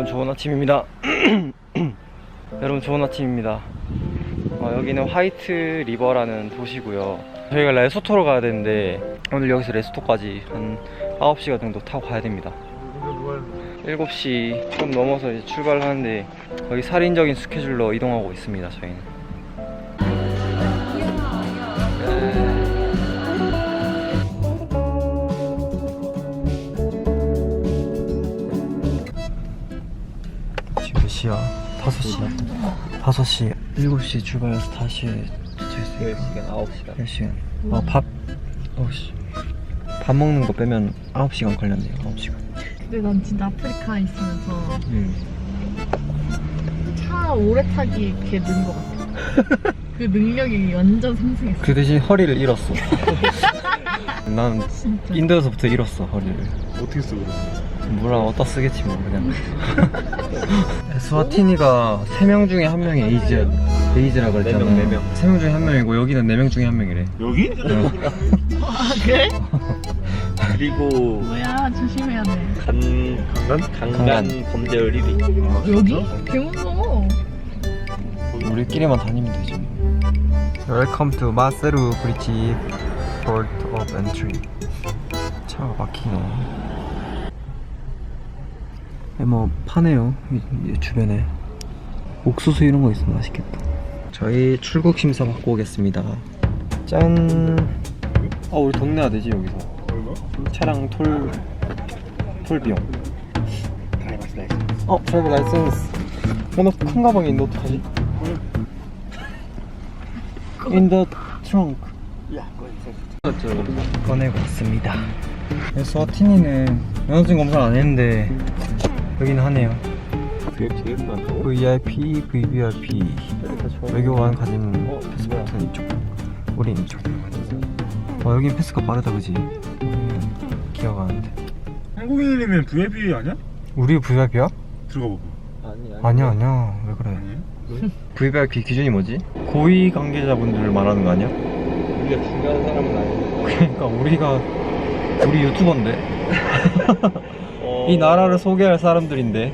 여러분 좋은 아침입니다. 여러분 좋은 아침입니다. 어, 여기는 화이트 리버라는 도시고요. 저희가 레소토로 가야 되는데 오늘 여기서 레소토까지 한 9시간 정도 타고 가야 됩니다. 7시 좀 넘어서 이제 출발을 하는데 거의 살인적인 스케줄로 이동하고 있습니다. 저희는. 5시. 5시. 7시 출발해서 다시 도착했으니까. 10시간, 9시간. 10시간. 어, 밥. 어씨. 밥 먹는 거 빼면 9시간 걸렸네요. 9시간. 근데 난 진짜 아프리카에 있으면서 음. 차 오래 타기 걔는것 같아. 그 능력이 완전 상승했어. 그 대신 허리를 잃었어. 난 진짜. 인도에서부터 잃었어, 허리를. 어떻게 써 그럼? 뭐 라 어디다 쓰겠지 뭐 그냥 스와티니가 3명 중에 한 명이 에이즈 에이즈라 그랬잖아 네 명, 네 명. 3명 중에 한 명이고 여기는 4명 중에 한 명이래 여기? 아 그래? 그리고 뭐야 조심해야 돼. 간 강간? 강간 강간. 범죄율 1위. 여기? 개 무서워. 우리끼리만 다니면 되지 Welcome to 마세루 브리지 Port of Entry 차가 막히네 네, 뭐 파네요 주변에 옥수수 이런 거 있으면 맛있겠다 저희 출국 심사 받고 오겠습니다 짠 아, 우리 돈 내야 되지 여기서? 차량 톨, 톨 비용. 어, 드라이브 라이센스. 어, 나큰 가방이 있는데 어떡하지? In the trunk. 꺼내고 왔습니다. 스와티니는 면허증 검사를 안 했는데 여기는 하네요. VIP, VVIP. 외교관 가진 패스포트는 이쪽. 우린 이쪽. 어, 여긴 패스가 빠르다, 그지? 우리는 기어가는데. 한국인이면 VIP 아니야? 우리 VIP야? 들어가 봐봐 아니야, 아니야. 왜 그래? VVIP 기준이 뭐지? 고위 관계자분들을 말하는 거 아니야? 우리가 중요한 사람은 아니고. 그러니까 우리가 우리 유튜버인데 어, 이 나라를 소개할 사람들인데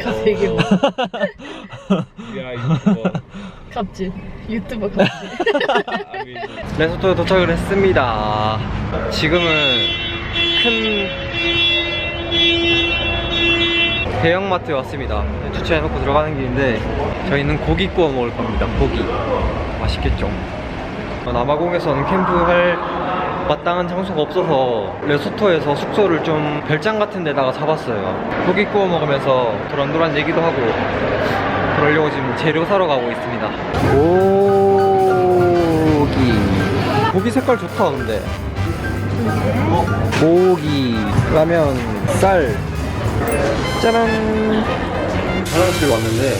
갑자기 뭐 우리가 유튜버. 갑질. 유튜버 갑질. 레소토에 도착을 했습니다. 지금은 큰 대형마트에 왔습니다. 주차해놓고 들어가는 길인데 저희는 고기 구워 먹을 겁니다. 고기 맛있겠죠. 남아공에서는 캠프할 마땅한 장소가 없어서 레소토에서 숙소를 좀 별장 같은 데다가 잡았어요. 고기 구워 먹으면서 도란도란 얘기도 하고 그러려고 지금 재료 사러 가고 있습니다. 고기. 고기 색깔 좋다, 근데. 어, 고기, 라면, 쌀. 짜란. 화장실 왔는데,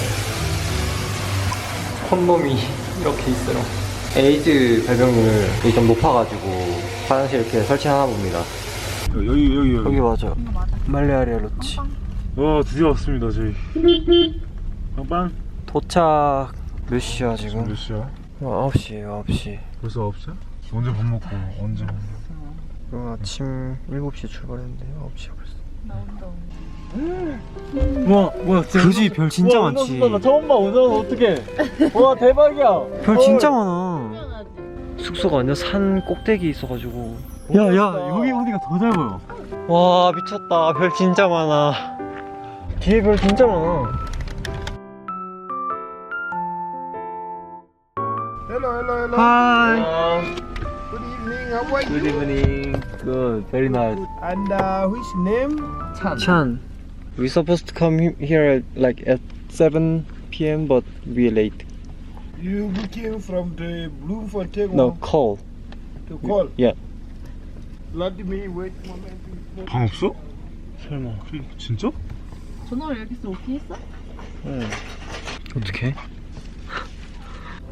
콘돔이 이렇게 있어요. 에이즈 발병률이 좀 높아가지고, 화장실 이렇게 설치하나 봅니다. 여기 여기 여기 여기 맞아. 말레아리아 로치. 와 드디어 왔습니다 저희 빵빵 도착 몇 시야, 지금? 몇 시야? 어, 9시에요, 9시. 벌써 9시야? 언제 밥 먹고 언제 먹나? 그럼 아침 7시에 출발했는데 9시에 벌써 나온다. 우와 뭐야 그지 별 진짜 많지 처음 봐, 오늘 어떡해. 와, 대박이야. 별 진짜 많아. 숙소가 완전 산 꼭대기 있어가지고 야야, 여기 어디가 더 잘 보여. 와 미쳤다 별 진짜 많아 뒤에 별 진짜 많아 Hello hello hello 하이 Good evening how are Good evening. Good, very nice. And uh, which name? 찬 We supposed to come he- here like at 7 p.m. but we late You looking from the blue for take No call to call Yeah. Let me wait moment 방 없어? 설마. 진짜? 전화를 여기서 오케이 했어? 응. 어떡해?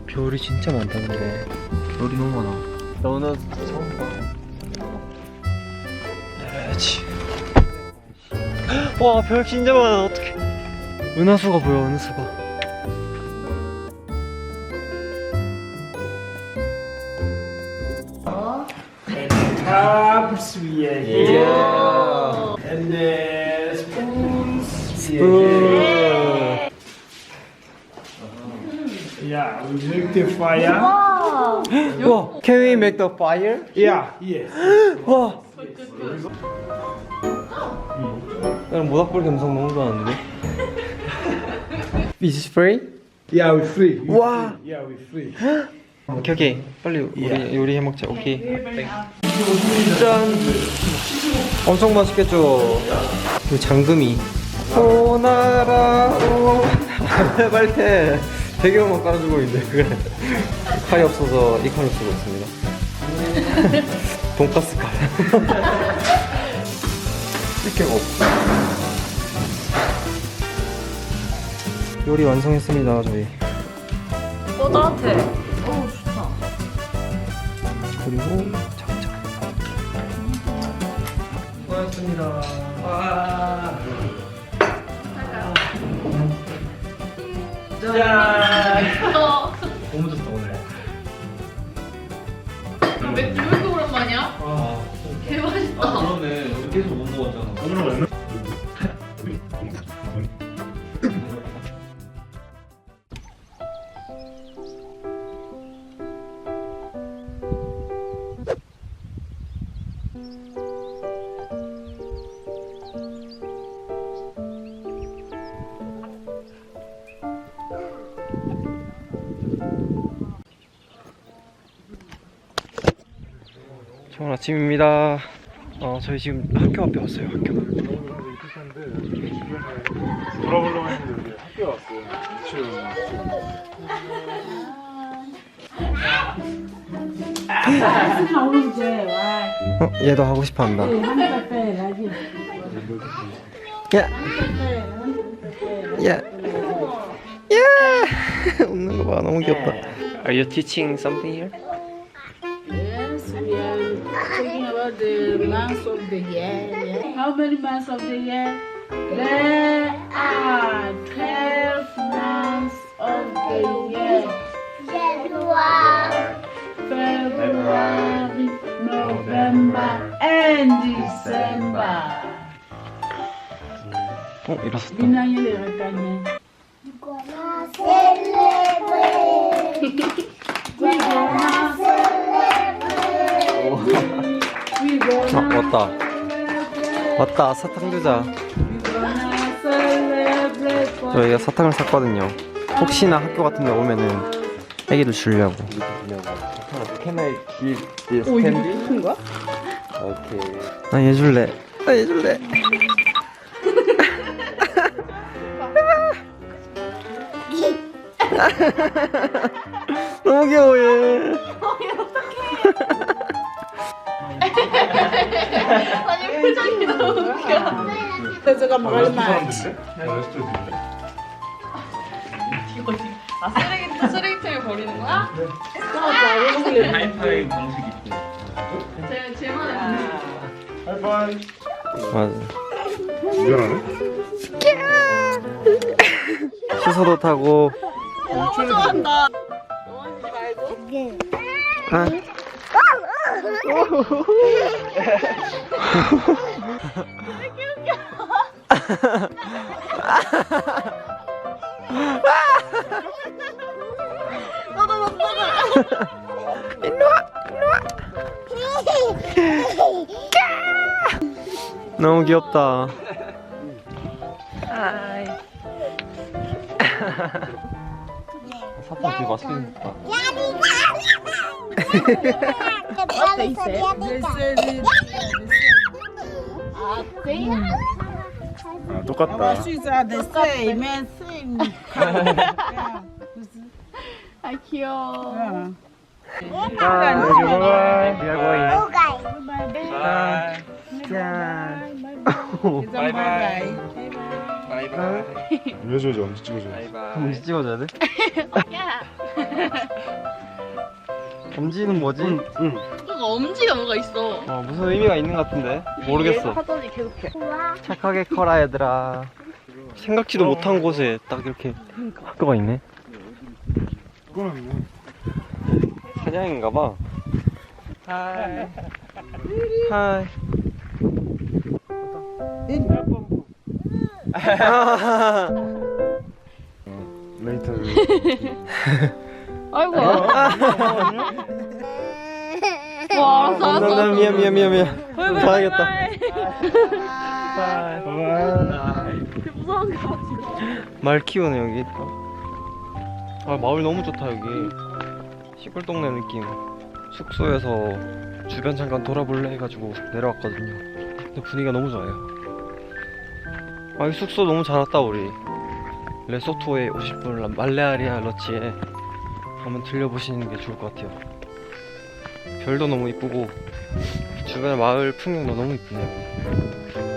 별이 진짜 많다 근데. 별이 너무 많아. 나 오늘 처음 봐. 내려야지. 와 별 진짜 많아. 어떡해. 은하수가 보여 은하수가 Cups, we are here. Yeah. And the spoons, Spoon. Yeah, we make the fire. Wow. Whoa, can we make the fire? Yeah, yes. 와. 나는 모닥불 감성 너무 좋아하는데. Is it free? Yeah, we free. 와. Yeah, we free. 오케이 오케이. 빨리 우리 요리 해 먹자. 오케이. 짠. 엄청 맛있겠죠 그 장금이. 오나라 오 발테 배경음악 깔아주고 있는데 그래. 칼이 없어서 이 칼을 쓰고 있습니다. 돈가스 칼. 쓸게가 없어 요리 완성했습니다 저희. 어 따뜻해. 어 좋다. 그리고 장작. 수고하셨습니다. 와. 어. 아침입니다. 어, 저희 지금 학교 앞에 왔어요. 학교. 돌아보려고 했는데 학교 왔어요. 어, 얘도 하고 싶어 한다. 야. 야. 야. 웃는 거 봐. 너무 귀엽다. Are you teaching something here? the months of the year. Yeah. How many months of the year? There are 12 months of the year. January, February, November, and December. Bon, et bien c'est 아, 왔다. 왔다. 사탕 주자. 저희가 사탕을 샀거든요. 혹시나 학교 같은 데 오면은 애기들 주려고. Can I give this candy? 큰 거야? 오케이. 나얘 줄래. 나얘 줄래. 너무 귀여워 얘. 이거 지금 아 쓰레기 쓰레기통에 버리는 거야? 하이파이 방식이 있대. 제 제만의 하이파이. 맞아. 미안하네. 시소도 타고. 너무 좋아한다. 아. 너도 못 먹어. 너무 귀엽다. 아이. 사탕 되게. What they? They say the, 아, 똑같다. sweets are the same and same. 아 귀여워. Yeah. 아, 여기 봐봐. We are going. Bye. 짠. Bye bye. 이어줘야지 언제 찍어줘. 엄지 찍어줘야 돼? 야. 엄지는 뭐지? 이거 엄지가 뭐가 있어? 어, 무슨 의미가 있는 것 같은데 모르겠어. 하더니 계속해. 착하게 커라 얘들아. 생각지도 못한 곳에 딱 이렇게 학교가 있네. 꺼놨네. 사냥인가 봐. 하이. 하이. 레이터. 아이고. 와, 알았어, 나, 알았어. 나 미안 미안 미안 미안. 가야겠다. 무서운 거 봐, 말 키우네 여기. 아 마을 너무 좋다 여기. 시골 동네 느낌. 숙소에서 주변 잠깐 돌아볼래 해가지고 내려왔거든요. 근데 분위기가 너무 좋아요. 아 이 숙소 너무 잘 왔다 우리. 레소토에 오실 분 말레아리아 러치에 한번 들려보시는 게 좋을 것 같아요 별도 너무 이쁘고 주변 마을 풍경도 너무 이쁘네요